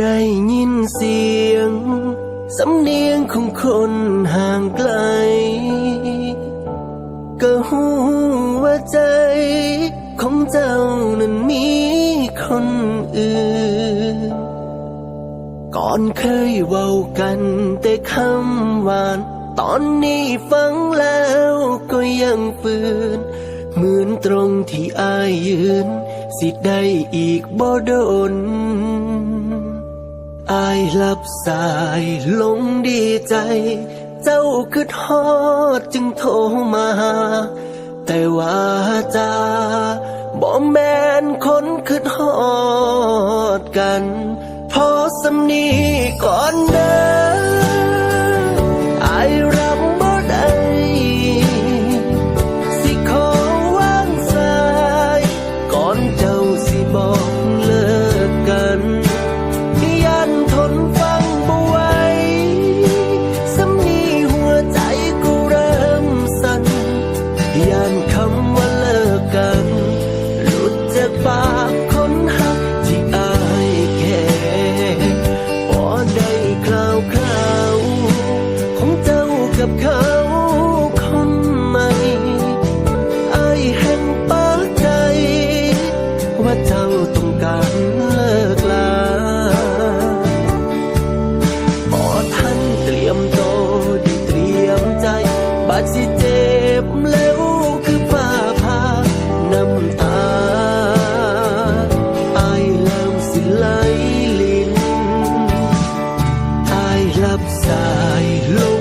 ได้ยินเสียง สำเนียงของคนห่างไกล ก็หูว่าใจ ของเจ้านั้นมีคนอื่น ก่อนเคยเว้ากันแต่คำหวาน ตอนนี้ฟังแล้วก็ยังฝืนเหมือนตรงที่อายยืน สิได้อีกบ่โดน อายลับสายลงดีใจ เจ้าคืดฮอดจึงโทรมา แต่ว่าจาบ่แมนคนคืดฮอดกัน พอสำนีก่อนเด้อ Upside down.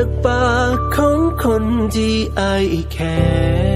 ากปากของคนที่ไอแค่